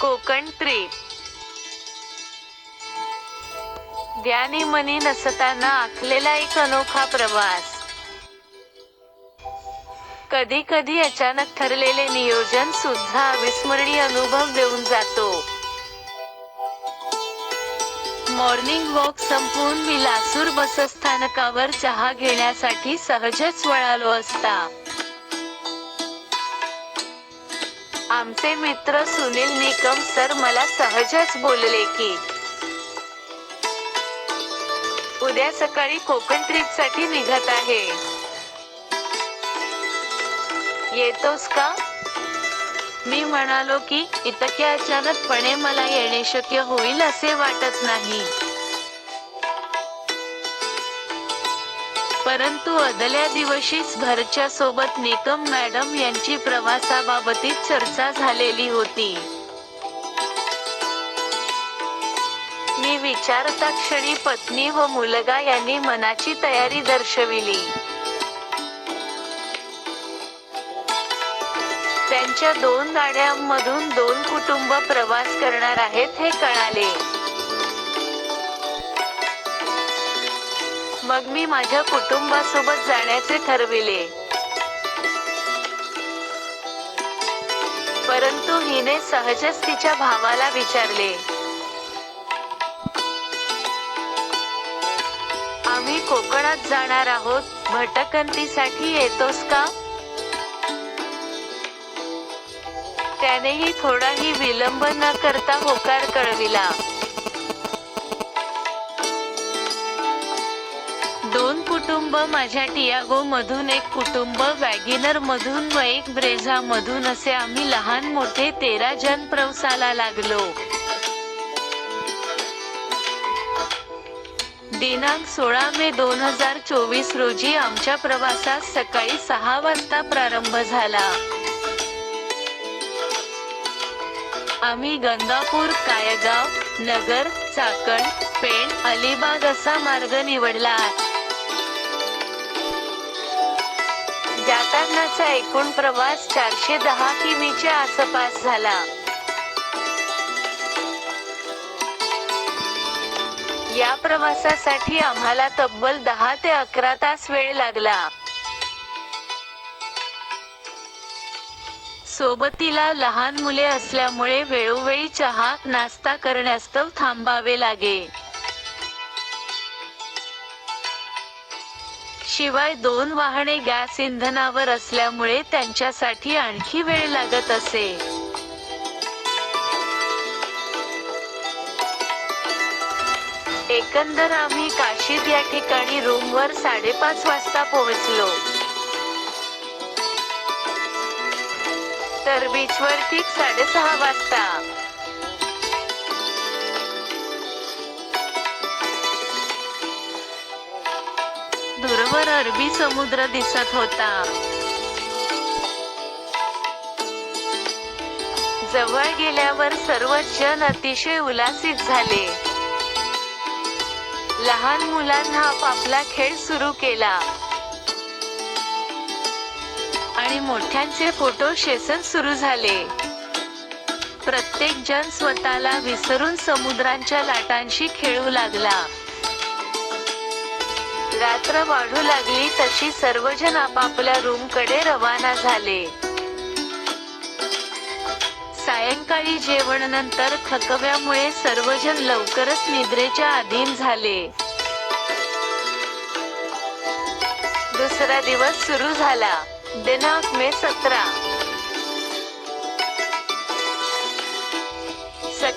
Konkan trip ध्यानी मनी नसताना आखलेला एक अनोखा प्रवास. कधी कधी अचानक ठरलेले नियोजन सुद्धा अविस्मरणीय अनुभव देऊन जातो. मॉर्निंग वॉक संपवून मी लासूर बसस्थानकावर चहा घेण्यासाठी सहजच वळालो असता. आमचे मित्र सुनील निकम सर मला सहजच बोलले की उद्या सकाळी कोकण ट्रिपसाठी निघत आहे. येतोस का? मी म्हणालो की इतक्या अचानकपणे मला येणे शक्य होईल असे वाटत नाही. परंतु आदल्या दिवशीच घरच्या सोबत निकम मॅडम यांची प्रवासाबाबतीत चर्चा झालेली होती. मी विचारता क्षणी पत्नी व मुलगा यांनी मनाची तयारी दर्शविली. त्यांच्या दोन गाड्यांमधून दोन कुटुंब प्रवास करणार आहेत हे कळाले. मग मी माझ्या कुटुंबासोबत जाण्याचे ठरविले. परंतु हिने सहजच तिच्या भावाला विचारले. आम्ही कोकणात जाणार आहोत. भटकंतीसाठी येतोस का? त्यानेही थोडाही विलंब न करता होकार कळविला. कुटुंब माझ्या टियागो मधून एक कुटुंब वॅगिनर मधून व एक ब्रेझा मधून असे आम्ही लहान मोठे तेरा जण प्रवासाला लागलो. दिनांक सोळा मे दोन हजार चोवीस रोजी आमच्या प्रवासास सकाळी सहा वाजता प्रारंभ झाला. आम्ही गंगापूर कायगाव नगर चाकण पेण अलिबाग असा मार्ग निवडला. जातानाचा एकूण प्रवास चारशे दहा किमीच्या आसपास झाला. या प्रवासासाठी आम्हाला तब्बल दहा ते अकरा तास वेळ लागला. सोबतीला लहान मुले असल्यामुळे वेळोवेळी चहा नाश्ता करण्यास्तव थांबावे लागे. शिवाय दोन वाहने गॅस इंधनावर असल्यामुळे त्यांच्यासाठी आणखी वेळ लागत असे. एकंदर आम्ही काशीद या ठिकाणी रूमवर साडेपाच वाजता पोहोचलो. तर बीचवर ठीक साडेसहा वाजता. दूरवर अरबी समुद्र दिसत होता. जवळ गेल्यावर सर्वच जण अतिशय उल्हासित झाले. लहान मुलांना आपापला खेळ सुरू केला. आणि मोठ्यांचे फोटो सेशन सुरू झाले. प्रत्येक जण स्वतःला विसरून समुद्रांच्या लाटांशी खेळू लागला. रात्र वाढू लागली तशी सर्वजण आपापल्या रूमकडे रवाना झाले. सायंकाळी जेवण नंतर थकव्यामुळे सर्वजण लवकरच निद्रेच्या अधीन झाले. दुसरा दिवस सुरू झाला. दिनांक मे सतरा.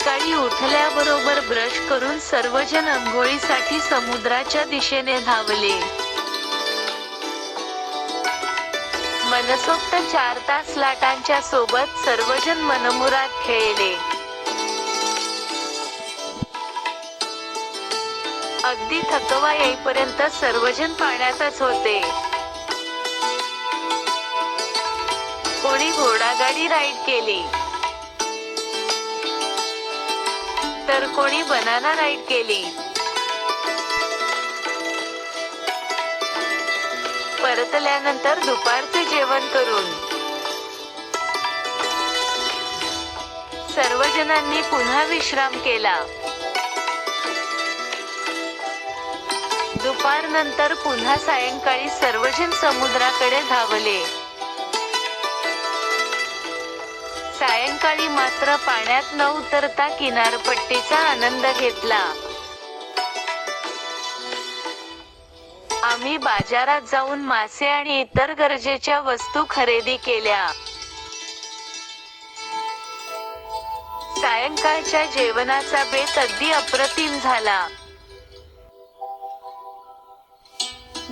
सकाळी उठल्याबरोबर ब्रश करून सर्वजण आंघोळीसाठी समुद्राच्या दिशेने धावले. मनसोक्त चार तास लाटांच्या सोबत सर्वजण मनमुरात खेळले. अगदी थकवा येईपर्यंत सर्वजण पाण्यातच होते. कोणी घोडागाडी राईड केली. तर कोणी बनाना राईड केली? परतल्यानंतर दुपारचे जेवण करून. सर्वजणांनी पुन्हा विश्राम केला. दुपारनंतर पुन्हा सायंकाळी सर्वजण समुद्राकडे धावले. सायंकाळी मात्र पाण्यात न उतरता किनारपट्टीचा आनंद घेतला. आम्ही बाजारात जाऊन मासे आणि इतर गरजेच्या वस्तू खरेदी केल्या. सायंकाळच्या जेवणाचा बेत अगदी अप्रतिम झाला.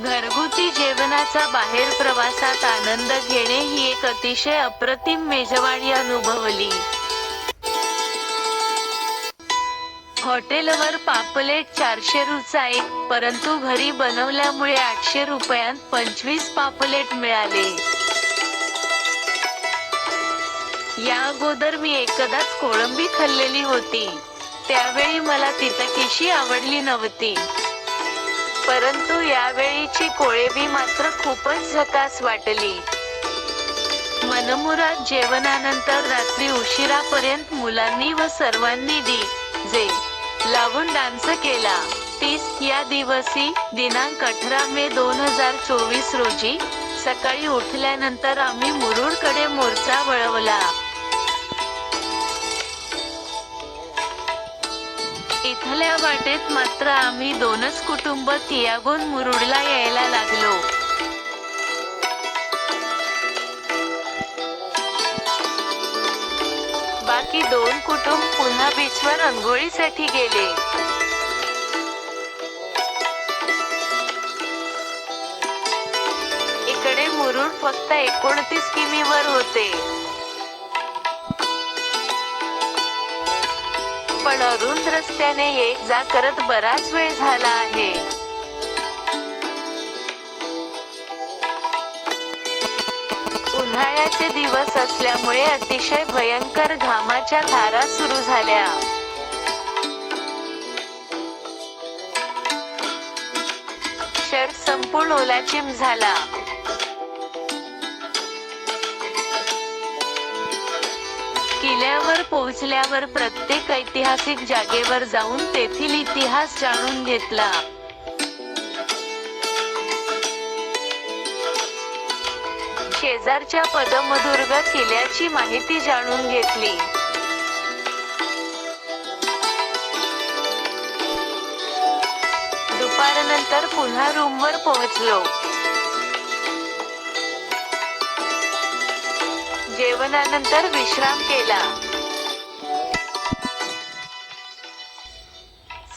घरगुती जेवणाचा बाहेर प्रवासात आनंद घेणे ही एक अतिशय अप्रतिम मेजवानी अनुभवली. हॉटेलवर पापलेट चारशे रुचा एक परंतु घरी बनवल्यामुळे आठशे रुपयात पंचवीस पापलेट मिळाले. या अगोदर मी एकदाच कोळंबी खाल्लेली होती. त्यावेळी मला तितकीशी आवडली नव्हती. परंतु यावेळीची कोळेबी मात्र खूपच झकास वाटली. मनमुराद जेवणानंतर रात्री उशिरापर्यंत मुलांनी व सर्वांनी डी जे लावून डान्स केला. तीस या दिवशी दिनांक अठरा मे दोन हजार चोवीस रोजी सकाळी उठल्यानंतर आम्ही मुरुडकडे मोर्चा वळवला. इथल्या वाटेत मात्र आम्ही दोनच कुटुंब तियागोन मुरुडला यायला लागलो. बाकी दोन कुटुंब पुन्हा बीचवर अंघोळीसाठी गेले. इकडे मुरुड फक्त एकोणतीस किमीवर होते. पण अरुंद रस्त्याने ये जा करत बराच वेळ झाला आहे. उन्हाळ्याचे दिवस असल्यामुळे अतिशय भयंकर घामाच्या धारा सुरू झाल्या. शर्ट संपूर्ण ओलाचिम झाला. पोहोचल्यावर प्रत्येक ऐतिहासिक जागेवर जाऊन तेथील इतिहास जाणून घेतला. शेजारच्या पदमदुर्ग किल्ल्याची माहिती जाणून घेतली. दुपारनंतर पुन्हा रूमवर पोहोचलो. जेवणानंतर विश्राम केला.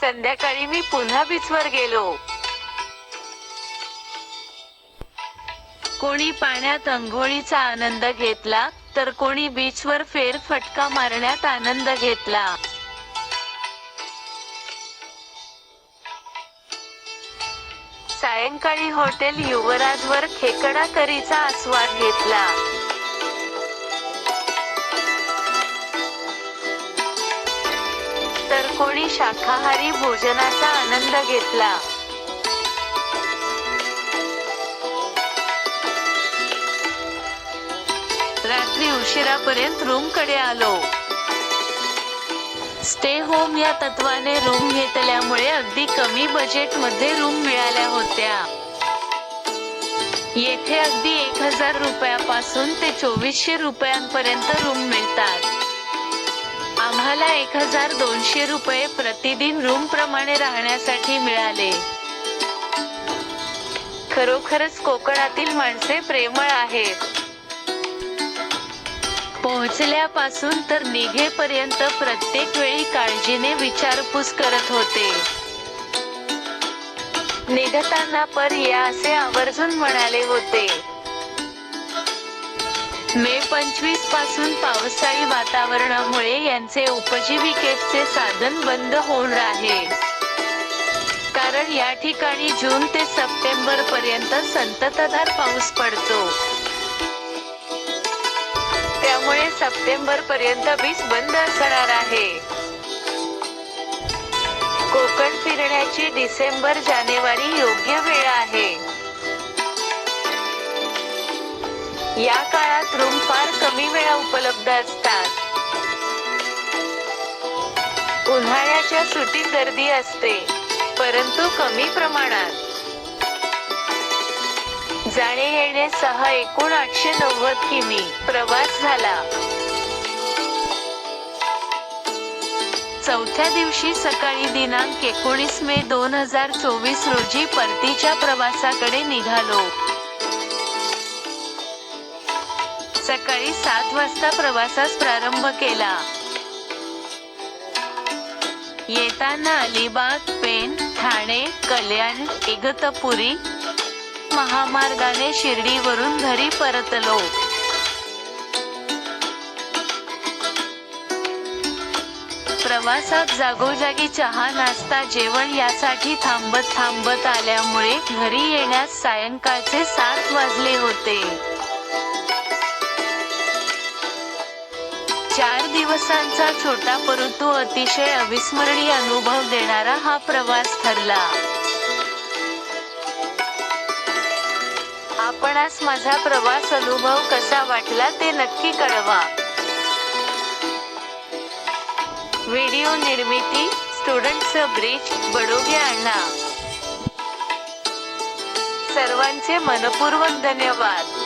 संध्याकाळी मी पुन्हा बीचवर गेलो. कोणी पाण्यात अंघोळीचा आनंद घेतला तर कोणी बीचवर फेर फटका मारण्यात आनंद घेतला. सायंकाळी हॉटेल युवराजवर खेकडा करीचा आस्वाद घेतला. तर कोणी शाकाहारी भोजनाचा आनंद घेतला. रात्री उशिरापर्यंत रूमकडे आलो. स्टे होम या तत्वाने रूम घेतल्यामुळे अगदी कमी बजेटमध्ये रूम मिळाल्या होत्या. येथे अगदी एक हजार रुपयापासून ते चोवीसशे रुपयांपर्यंत रूम मिळतात. आम्हाला एक हजार दोनशे रुपये प्रतिदिन रूम प्रमाणे राहण्यासाठी मिळाले. खरोखरच कोकणातील माणसे प्रेमळ आहेत. पोहोचल्यापासून तर निघेपर्यंत प्रत्येक वेळी काळजीने विचारपूस करत होते. निघताना पर या असे आवर्जून म्हणाले होते. मे पंचवीसपासून पावसाळी वातावरणामुळे यांचे उपजीविकेचे साधन बंद होणार आहे. कारण या ठिकाणी जून ते सप्टेंबर पर्यंत संततधार पाऊस पडतो. त्यामुळे सप्टेंबर पर्यंत वीज बंद असणार आहे. कोकण फिरण्याची डिसेंबर जानेवारी योग्य वेळ आहे. या काळात रूम फार कमी वेळा उपलब्ध असतात. उन्हाळ्याच्या सुटीत गर्दी असते परंतु कमी प्रमाणात. जाणे येणे सह एकूण आठशे नव्वद किमी प्रवास झाला. चौथ्या दिवशी सकाळी दिनांक एकोणीस मे दोन हजार चोवीस रोजी परतीच्या प्रवासाकडे निघालो. सकाळी सात वाजता प्रवासास प्रारंभ केला. येताना अलिबाग पेण ठाणे कल्याण इगतपुरी महामार्गाने शिर्डीवरून घरी परतलो. प्रवासात जागोजागी चहा नाश्ता जेवण यासाठी थांबत थांबत आल्यामुळे घरी येण्यास सायंकाळचे सात वाजले होते. दिवसांचा छोटा परंतु अतिशय अविस्मरणीय अनुभव देणारा हा प्रवास ठरला. आपणास माझा प्रवास अनुभव कसा वाटला ते नक्की कळवा. व्हिडिओ निर्मिती स्टुडंट्स ब्रिज बडोगे अण्णा. सर्वांचे मनपूर्वक धन्यवाद.